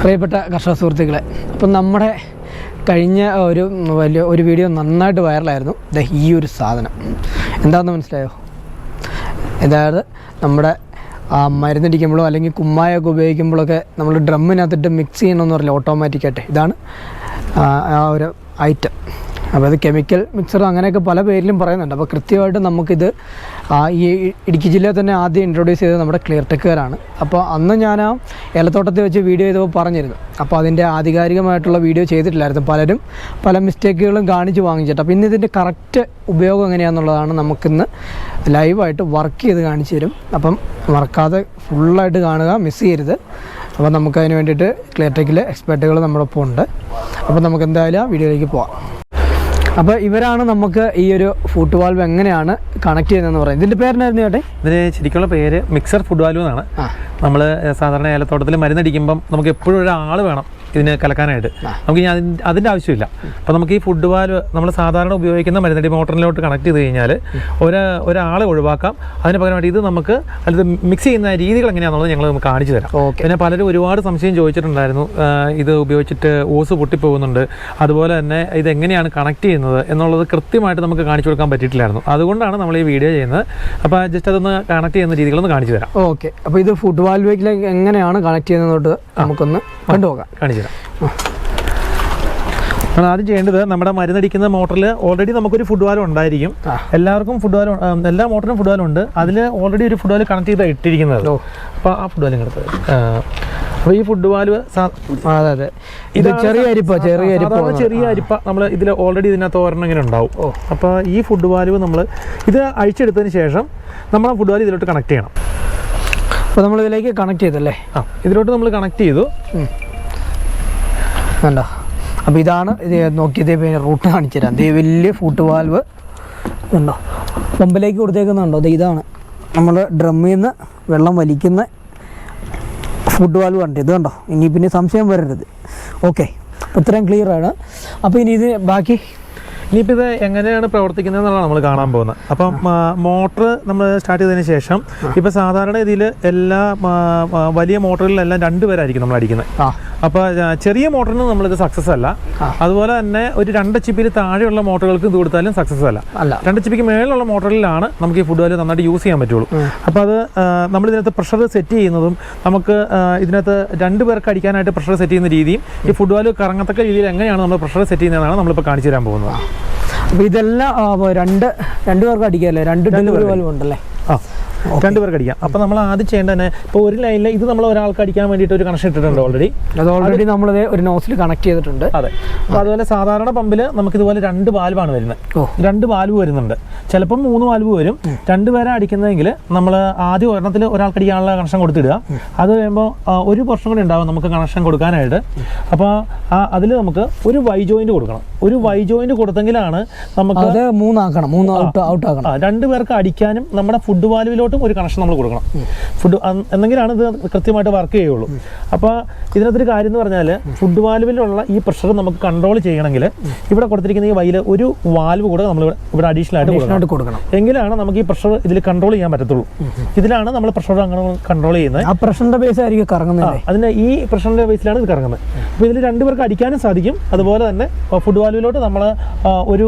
പ്രിയപ്പെട്ട കർഷക സുഹൃത്തുക്കളെ അപ്പം നമ്മുടെ കഴിഞ്ഞ ഒരു വലിയ ഒരു വീഡിയോ നന്നായിട്ട് വൈറലായിരുന്നു. ഈ ഒരു സാധനം. എന്താണെന്ന് മനസ്സിലായോ? അതായത് നമ്മുടെ ആ മരുന്നടിക്കുമ്പോഴോ അല്ലെങ്കിൽ കുമ്മായൊക്കെ ഉപയോഗിക്കുമ്പോഴൊക്കെ നമ്മൾ ഡ്രമ്മിനകത്തിട്ട് മിക്സ് ചെയ്യണമെന്ന് പറഞ്ഞില്ല ഓട്ടോമാറ്റിക്കായിട്ട് ഇതാണ് ആ ഒരു ഐറ്റം അപ്പോൾ അത് കെമിക്കൽ മിക്സർ അങ്ങനെയൊക്കെ പല പേരിലും പറയുന്നുണ്ട്. അപ്പോൾ കൃത്യമായിട്ട് നമുക്കിത് ഈ ഇടുക്കി ജില്ലയിൽ തന്നെ ആദ്യം ഇൻട്രൊഡ്യൂസ് ചെയ്തത് നമ്മുടെ ക്ലിയർ ടെക്കുകാരാണ് അപ്പോൾ അന്ന് ഞാൻ ആ ഏലത്തോട്ടത്തിൽ വെച്ച് വീഡിയോ ചെയ്തപ്പോൾ പറഞ്ഞിരുന്നു. അപ്പോൾ അതിന്റെ ആധികാരികമായിട്ടുള്ള വീഡിയോ ചെയ്തിട്ടില്ലായിരുന്നു പലരും. പല മിസ്റ്റേക്കുകളും കാണിച്ച് വാങ്ങിച്ചിട്ട്. അപ്പോൾ ഇന്ന് ഇതിന്റെ കറക്റ്റ് ഉപയോഗം എങ്ങനെയാണെന്നുള്ളതാണ് നമുക്കിന്ന് ലൈവായിട്ട് വർക്ക് ചെയ്ത് കാണിച്ചു തരും. അപ്പം മറക്കാതെ ഫുള്ളായിട്ട് കാണുക മിസ് ചെയ്യരുത്. അപ്പോൾ നമുക്കതിന് വേണ്ടിയിട്ട് ക്ലിയർ ടെക്കിലെ എക്സ്പെർട്ടുകൾ നമ്മുടെ ഒപ്പം ഉണ്ട് അപ്പോൾ നമുക്ക് എന്തായാലും ആ വീഡിയോയിലേക്ക് പോവാം. അപ്പോൾ ഇവരാണ് നമുക്ക് ഈ ഒരു ഫുട് വാൽവ് എങ്ങനെയാണ് കണക്ട് ചെയ്യുന്നതെന്ന് പറയുന്നത്. ഇതിന്റെ പേരെന്നായിരുന്നു ചേട്ടെ ഇതിന് ശരിക്കുള്ള പേര് മിക്സർ ഫുഡ് വാൽവ് എന്നാണ്. നമ്മൾ സാധാരണ ഏലത്തോട്ടത്തിൽ മരുന്നടിക്കുമ്പം നമുക്ക് എപ്പോഴും ഒരാൾ വേണം. ഇതിന് കലക്കാനായിട്ട്. നമുക്ക് ഇനി അതിന്റെ അതിന്റെ ആവശ്യമില്ല. അപ്പോൾ നമുക്ക് ഈ ഫുഡ് വാൽവ് നമ്മൾ സാധാരണ ഉപയോഗിക്കുന്ന മരുന്നടി മോട്ടറിലോട്ട് കണക്ട് ചെയ്ത് കഴിഞ്ഞാൽ ഒരു ഒരാളെ ഒഴിവാക്കാം. അതിന് പകരമായിട്ട് ഇത് നമുക്ക് അത് മിക്സ് ചെയ്യുന്ന രീതികൾ എങ്ങനെയാണെന്നുള്ളത് ഞങ്ങൾ നമുക്ക് കാണിച്ചു തരാം. ഓക്കെ. പിന്നെ പലരും ഒരുപാട് സംശയം ചോദിച്ചിട്ടുണ്ടായിരുന്നു ഇത് ഉപയോഗിച്ചിട്ട് ഓസ് പൊട്ടിപ്പോകുന്നുണ്ട്. അതുപോലെ തന്നെ ഇത് എങ്ങനെയാണ് കണക്ട് ചെയ്യുന്നത് എന്നുള്ളത് കൃത്യമായിട്ട് നമുക്ക് കാണിച്ചു കൊടുക്കാൻ പറ്റിയിട്ടില്ലായിരുന്നു. അതുകൊണ്ടാണ് നമ്മൾ ഈ വീഡിയോ ചെയ്യുന്നത്. അപ്പോൾ ജസ്റ്റ് അതൊന്ന് കണക്ട് ചെയ്യുന്ന രീതികളൊന്ന് കാണിച്ചു തരാം. ഓക്കെ. അപ്പോൾ ഇത് ഫുഡ് വാൽവിലേക്ക് എങ്ങനെയാണ് കണക്ട് ചെയ്യുന്നതോട്ട് നമുക്കൊന്ന് കണ്ടുപോകാം. കാണിച്ചു തരാം നമ്മൾ ആദ്യം ചെയ്യേണ്ടത് നമ്മുടെ മരുന്നടിക്കുന്ന മോട്ടറിൽ ഓൾറെഡി നമുക്കൊരു ഫുഡ് വാലം ഉണ്ടായിരിക്കും. എല്ലാവർക്കും ഫുഡ് വാലം എല്ലാ മോട്ടറിനും ഫുഡ് വാലം ഉണ്ട് അതിൽ ഓൾറെഡി ഒരു ഫുഡ് വാൽ കണക്ട് ചെയ്ത് ഇട്ടിരിക്കുന്നത്. അപ്പോൾ ആ ഫുഡ് വാലും കിടത്തത് അപ്പോൾ ഈ ഫുഡ് വാൽ ആ, അതെ അതെ. ഇത് ചെറിയ അരിപ്പ ചെറിയ അരിപ്പ ചെറിയ അരിപ്പ നമ്മൾ ഇതിൽ ഓൾറെഡി ഇതിനകത്ത് ഒരെണ്ണം ഇങ്ങനെ ഉണ്ടാവും. ഓ. അപ്പോൾ ഈ ഫുഡ് വാൽവ് നമ്മൾ ഇത് അഴിച്ചെടുത്തതിന് ശേഷം നമ്മൾ ആ ഫുഡ് വാൽവ് ഇതിലോട്ട് കണക്ട് ചെയ്യണം. അപ്പോൾ നമ്മൾ ഇതിലേക്ക് കണക്ട് ചെയ്തല്ലേ? ആ ഇതിലോട്ട് നമ്മൾ കണക്ട് ചെയ്തു. കണ്ടോ? അപ്പോൾ ഇതാണ് ഇത് നോക്കിയത് റൂട്ട് കാണിച്ചു തരാം. ദേ വലിയ ഫൂട്ട് വാൽവ് ഉണ്ടോ മുമ്പിലേക്ക് കൊടുത്തേക്കുന്നുണ്ടോ? അത് ഇതാണ്. നമ്മൾ ഡ്രമ്മിൽ നിന്ന് വെള്ളം വലിക്കുന്ന ഫുഡ് വാൽവ് കണ്ടത് ഇത് കണ്ടോ? ഇനി പിന്നെ സംശയം വരരുത്. ഓക്കെ ഇത്രയും ക്ലിയർ ആണ്. അപ്പോൾ ഇനി ഇത് ബാക്കി ഇനിയിപ്പോൾ ഇത് എങ്ങനെയാണ് പ്രവർത്തിക്കുന്നത് എന്നുള്ളതാണ് നമ്മൾ കാണാൻ പോകുന്നത്. അപ്പം മോട്ടർ നമ്മൾ സ്റ്റാർട്ട് ചെയ്തതിന് ശേഷം ഇപ്പോൾ സാധാരണ ഇതിൽ എല്ലാ വലിയ മോട്ടറുകളിലെല്ലാം രണ്ട് പേരായിരിക്കും നമ്മൾ അടിക്കുന്നത്. അപ്പോൾ ചെറിയ മോട്ടറിന് നമ്മളിത് സക്സസ് അല്ല. അതുപോലെ തന്നെ ഒരു രണ്ട് ചിപ്പിൽ താഴെയുള്ള മോട്ടറുകൾക്ക് ഇത് കൊടുത്താലും സക്സസ് അല്ല. അല്ല. രണ്ട് ചിപ്പിക്ക് മേളിലുള്ള മോട്ടറിലാണ് നമുക്ക് ഈ ഫുഡ് വാല്യൂ നന്നായിട്ട് യൂസ് ചെയ്യാൻ പറ്റുള്ളൂ. അപ്പോൾ അത് നമ്മൾ ഇതിനകത്ത് പ്രഷർ സെറ്റ് ചെയ്യുന്നതും നമുക്ക് ഇതിനകത്ത് രണ്ട് പേർക്ക് അടിക്കാനായിട്ട് പ്രഷർ സെറ്റ് ചെയ്യുന്ന രീതിയും ഈ ഫുഡ് വാല്യൂ കറങ്ങത്തക്ക രീതിയിൽ എങ്ങനെയാണ് നമ്മൾ പ്രഷർ സെറ്റ് ചെയ്യുന്നതെന്നാണ് നമ്മളിപ്പോൾ കാണിച്ചു തരാൻ പോകുന്നത്. അപ്പോൾ ഇതെല്ലാം രണ്ട് രണ്ട് പേർക്ക് അടിക്കാമല്ലേ രണ്ട് ഡെലിവറി വാൽവ് ഉണ്ടല്ലേ? ആ. രണ്ട് പേർക്ക് അടിക്കാം അപ്പോൾ നമ്മൾ ആദ്യം ചെയ്യേണ്ടത് ഇപ്പൊ ഇപ്പോൾ ഒരു ലൈനിൽ ഇത് നമ്മൾ ഒരാൾക്ക് അടിക്കാൻ വേണ്ടിയിട്ട് ഒരു കണക്ഷൻ ഇട്ടിട്ടുണ്ട് ഓൾറെഡി അത് ഓൾറെഡി നമ്മൾ ഒരു നോസിൽ കണക്ട് ചെയ്തിട്ടുണ്ട്. അതെ. അപ്പോൾ അതുപോലെ സാധാരണ പമ്പിൽ നമുക്ക് ഇതുപോലെ രണ്ട് വാൽവാണ് വരുന്നത്. രണ്ട് വാൽവ് വരുന്നുണ്ട്. ചിലപ്പം മൂന്ന് വാൽവ് വരും. രണ്ട് പേരെ അടിക്കുന്നതെങ്കിൽ നമ്മൾ ആദ്യം ഒരെണ്ണത്തിൽ ഒരാൾക്ക് അടിക്കാനുള്ള കണക്ഷൻ കൊടുത്തിടുക. അത് കഴിയുമ്പോൾ ഒരു വർഷം കൂടി ഉണ്ടാവും നമുക്ക് കണക്ഷൻ കൊടുക്കാനായിട്ട്. അപ്പോൾ അതിൽ നമുക്ക് ഒരു വൈ ജോയിന്റ് കൊടുക്കണം. ഒരു വൈ ജോയിന്റ് കൊടുത്തെങ്കിലാണ് നമുക്ക് മൂന്നാക്കണം മൂന്ന് ഔട്ട് ഔട്ട് ആക്കണം. ആ രണ്ട് പേർക്ക് അടിക്കാനും നമ്മുടെ ഫുഡ് വാൽവിലോട്ടും ഒരു കണക്ഷൻ നമ്മൾ കൊടുക്കണം. ഫുഡ് എന്നെങ്കിലാണ് ഇത് കൃത്യമായിട്ട് വർക്ക് ചെയ്യുള്ളൂ. അപ്പോൾ ഇതിനകത്തൊരു കാര്യം എന്ന് പറഞ്ഞാൽ ഫുഡ് വാൽവിലുള്ള ഈ പ്രഷർ നമുക്ക് കൺട്രോൾ ചെയ്യണമെങ്കിൽ ഇവിടെ കൊടുത്തിരിക്കുന്ന ഈ വൈൽ ഒരു വാൽവ് കൂടെ നമ്മൾ ഇവിടെ- അഡീഷണൽ ആയിട്ട് കൊടുക്കണം. എങ്കിലാണ് നമുക്ക് ഈ പ്രഷർ ഇതിൽ കൺട്രോൾ ചെയ്യാൻ പറ്റത്തുള്ളൂ. ഇതിലാണ് നമ്മൾ പ്രഷർ അങ്ങനെ കൺട്രോൾ ചെയ്യുന്നത്. ആ പ്രഷറിന്റെ ബേസ് ആയിരിക്കും കറങ്ങുന്നത് അതിന്റെ ഈ പ്രഷറിന്റെ ബേസിലാണ് ഇത് കറങ്ങുന്നത്. അപ്പോൾ ഇതിൽ രണ്ടുപേർക്ക് അടിക്കാനും സാധിക്കും. അതുപോലെ തന്നെ ഫുഡ് വാൽവിലോട്ട് നമ്മൾ ഒരു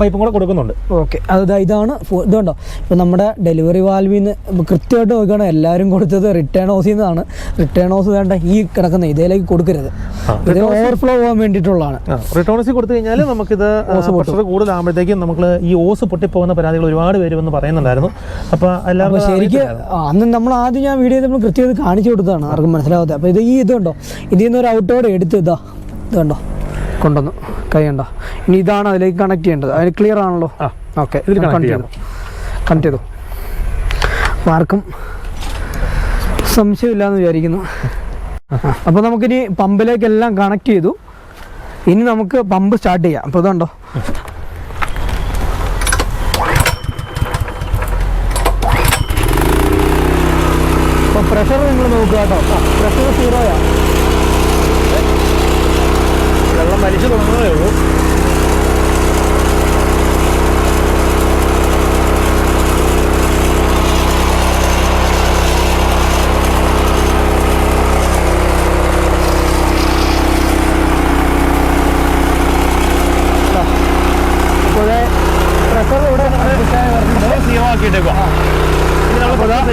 പൈപ്പും കൂടെ കൊടുക്കുന്നുണ്ട്. ഓക്കെ അത് ഇതാണ് ഇതുണ്ടോ? ഇപ്പം നമ്മുടെ ഡെലിവറി വാൽവിൽ നിന്ന് കൃത്യമായിട്ട് നോക്കുകയാണ് എല്ലാവരും കൊടുത്തത് റിട്ടേൺ ഹൗസിൽ നിന്നാണ് റിട്ടേൺ ഹൗസ് വേണ്ട ഈ കിടക്കുന്ന ഇതിലേക്ക് കൊടുക്കരുത്. ഇത് ഓവർഫ്ലോ പോകാൻ വേണ്ടിയിട്ടുള്ളതാണ്. റിട്ടേൺ റിട്ടേൺസി കൊടുത്തു കഴിഞ്ഞാൽ നമുക്കിത് പ്രഷർ കൂടുതലാകുമ്പോഴത്തേക്കും നമുക്ക് ഈ ഓസ് പൊട്ടിപ്പോകുന്ന പരാതികൾ ഒരുപാട് പേര് വന്ന് പറയുന്നുണ്ടായിരുന്നു. അപ്പോൾ എല്ലാവർക്കും ശരിക്ക് അന്ന് നമ്മൾ ആദ്യം ഞാൻ വീഡിയോ നമ്മൾ കൃത്യമായിട്ട് കാണിച്ചു കൊടുത്തതാണ്. ആർക്കും മനസ്സിലാവാത്ത. അപ്പോൾ ഇത് ഈ ഇതുണ്ടോ ഇതിൽ നിന്ന് ഒരു ഔട്ടോടെ എടുത്ത് ഇതാ ഇതുണ്ടോ കണ്ടോ? കൊണ്ടുവന്നു കൈ ഇനി ഇതാണ് അതിലേക്ക് കണക്ട് ചെയ്യേണ്ടത്. അതിന് ക്ലിയർ ആണല്ലോ? ആ. ഓക്കെ ഇതിൽ കണക്ട് ചെയ്തു. കണക്ട് ചെയ്തു. ആർക്കും സംശയമില്ലാന്ന് വിചാരിക്കുന്നു. അപ്പോൾ നമുക്കിനി പമ്പിലേക്കെല്ലാം കണക്ട് ചെയ്തു. ഇനി നമുക്ക് പമ്പ് സ്റ്റാർട്ട് ചെയ്യാം. അപ്പോൾ ഇതുണ്ടോ? പ്രഷർ നിങ്ങൾ നോക്കുക കേട്ടോ. പ്രഷർ സീറോയാ വെള്ളം വലിച്ചു തുടങ്ങുന്നതേ ഉള്ളൂ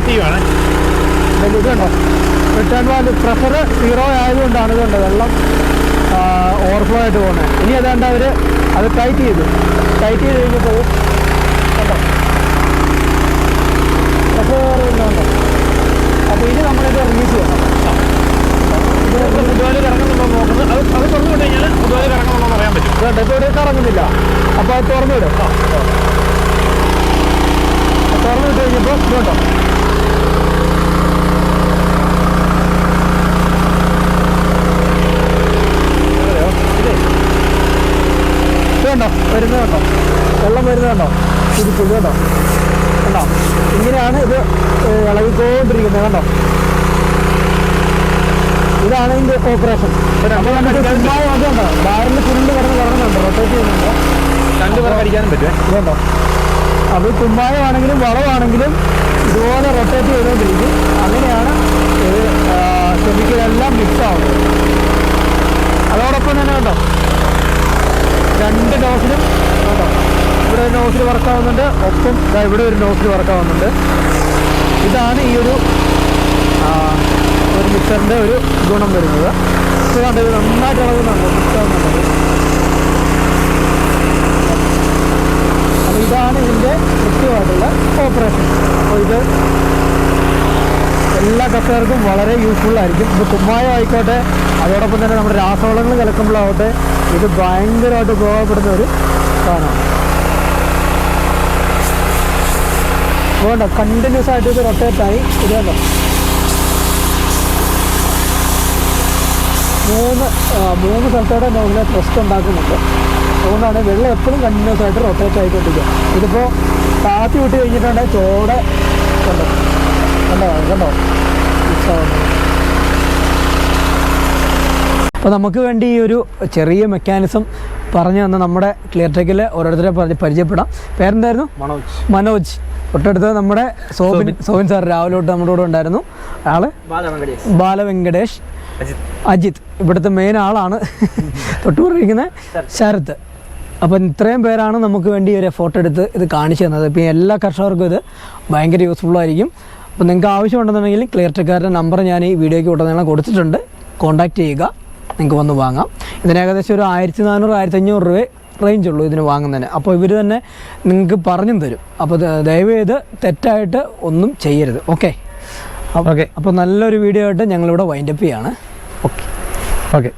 ചെയ്യുവാണ് ഇതിൽ ഇതുണ്ടോ റിട്ടേൺ വാല്യൂ പ്രഷർ സീറോ ആയതുകൊണ്ടാണ് ഇതുണ്ട് വെള്ളം ഓവർഫ്ലോ ആയിട്ട് പോകുന്നത്. ഇനി ഏതാണ്ട് അവർ അത് ടൈറ്റ് ചെയ്തു. ടൈറ്റ് ചെയ്ത് കഴിഞ്ഞപ്പോൾ കണ്ടോ? പ്രഷർ ഇതുണ്ടോ അപ്പോൾ ഇനി നമ്മളിത് റിലീസ് ചെയ്യണം. ഇതുപോലെ കറങ്ങുന്നുണ്ടോ എന്ന് നോക്കുന്നത്. അത് അത് തുറന്നു വിട്ട് കഴിഞ്ഞാൽ ഇതുപോലെ കറങ്ങുന്നുണ്ടോ എന്ന് അറിയാൻ പറ്റും. ഇതുണ്ട്. ഇപ്പോൾ കറങ്ങുന്നില്ല. അപ്പോൾ അത് തുറന്നു വിടും. തുറന്നു വിട്ട് കഴിഞ്ഞപ്പോൾ ഇതുണ്ടോ ഇതുണ്ടോ വരുന്നത് കണ്ടോ? വെള്ളം വരുന്നത് കണ്ടോ? തിരിച്ചു ഇത് കണ്ടോ? കണ്ടോ? ഇങ്ങനെയാണ് ഇത് ഇളകിക്കൊണ്ടിരിക്കുന്നത് കണ്ടോ? ഇതാണ് ഇതിന്റെ ഓപ്പറേഷൻ അപ്പോൾ നമുക്ക് അതുണ്ടോ ബാറിൽ ചുരുണ്ട് കിടന്ന് കിടന്നുണ്ട് റൊട്ടേറ്റ് ചെയ്യുന്നുണ്ട്. രണ്ടുപേർക്ക് അടിക്കാനും പറ്റുമേ ഇതുണ്ടോ അത് കുമ്മായമാണെങ്കിലും വളവാണെങ്കിലും ഇതുപോലെ റൊട്ടേറ്റ് ചെയ്തുകൊണ്ടിരിക്കും. അങ്ങനെയാണ് കെമിക്കലെല്ലാം മിക്സ് ആവുന്നത്. അതോടൊപ്പം തന്നെ കണ്ടോ? രണ്ട് നോസിലും കണ്ടോ ഇവിടെ ഒരു നോസിൽ വർക്കാവുന്നുണ്ട് ഒപ്പം ഇതാ ഇവിടെ ഒരു നോസിൽ വർക്കാവുന്നുണ്ട് ഇതാണ് ഈ ഒരു ഒരു മിക്സറിന്റെ ഒരു ഗുണം വരുന്നത്. ഇത് കണ്ടോ? ഇത് നന്നായിട്ട് ഇളകുന്നുണ്ട്. മിക്സ് ആവുന്നുണ്ട് അപ്പോൾ ഇതാണ് ഇതിന്റെ കൃത്യമായിട്ടുള്ള ഓപ്പറേഷൻ അപ്പോൾ ഇത് എല്ലാ കർഷകർക്കും വളരെ യൂസ്ഫുൾ ആയിരിക്കും. ഇത് കുമ്മായം ആയിക്കോട്ടെ അതോടൊപ്പം തന്നെ നമ്മുടെ രാസവളങ്ങൾ കലക്കുമ്പോഴാവട്ടെ ഇത് ഭയങ്കരമായിട്ട് ഉപയോഗപ്പെടുന്ന ഒരു സാധനമാണ്. അതുകൊണ്ട് കണ്ടിന്യൂസ് ആയിട്ട് ഇത് റൊട്ടേറ്റ് ആയി കണ്ടോ? മൂന്ന് മൂന്ന് സ്ഥലത്തോടെ നമ്മൾ ട്രസ്റ്റ് ഉണ്ടാക്കുന്നുണ്ട്. അതുകൊണ്ടാണ് വെള്ളം എപ്പോഴും കണ്ടിന്യൂസ് ആയിട്ട് റൊട്ടേറ്റ് ആയിക്കൊണ്ടിരിക്കുക. ഇതിപ്പോൾ താത്തി വിട്ട് കഴിഞ്ഞിട്ടുണ്ടെങ്കിൽ ചോടെ കണ്ടോ? കണ്ടോ? കണ്ടോ. അപ്പോൾ നമുക്ക് വേണ്ടി ഈ ഒരു ചെറിയ മെക്കാനിസം പറഞ്ഞു തന്ന നമ്മുടെ ക്ലിയർ ടെക്കിൽ ഓരോരുത്തരെ പറഞ്ഞ് പരിചയപ്പെടാം. പേരെന്തായിരുന്നു? മനോജ്. മനോജ്. തൊട്ടടുത്ത് നമ്മുടെ സോബിൻ സോബിൻ. സാർ രാവിലെ തൊട്ട് നമ്മുടെ കൂടെ ഉണ്ടായിരുന്നു. ആൾ? ബാലവെങ്കടേഷ്. അജിത്. ഇവിടുത്തെ മെയിൻ ആളാണ്. തൊട്ടുകൊണ്ടിരിക്കുന്ന ശരത്. അപ്പം ഇത്രയും പേരാണ് നമുക്ക് വേണ്ടി ഒരു ഫോട്ടോ എടുത്ത് ഇത് കാണിച്ചു തന്നത്. ഇപ്പം എല്ലാ കർഷകർക്കും ഇത് ഭയങ്കര യൂസ്ഫുൾ ആയിരിക്കും അപ്പം നിങ്ങൾക്ക് ആവശ്യമുണ്ടെന്നുണ്ടെങ്കിൽ ക്ലിയർ ടെക്കാരുടെ നമ്പർ ഞാൻ ഈ വീഡിയോയ്ക്ക് ഉടനീളം കൊടുത്തിട്ടുണ്ട്. കോൺടാക്റ്റ് ചെയ്യുക. നിങ്ങൾക്ക് വന്ന് വാങ്ങാം. ഇതിന് ഏകദേശം ഒരു ആയിരത്തി നാനൂറ് ആയിരത്തി അഞ്ഞൂറ് രൂപ റേഞ്ച് ഉള്ളൂ ഇതിന് വാങ്ങുന്നതിന്. അപ്പോൾ ഇവർ തന്നെ നിങ്ങൾക്ക് പറഞ്ഞു തരും. അപ്പോൾ ദയവ് ചെയ്ത് തെറ്റായിട്ട് ഒന്നും ചെയ്യരുത്. ഓക്കെ? ഓക്കെ. അപ്പോൾ നല്ലൊരു വീഡിയോ ആയിട്ട് ഞങ്ങളിവിടെ വൈൻഡപ്പ് ചെയ്യാണ്. ഓക്കെ. ഓക്കെ.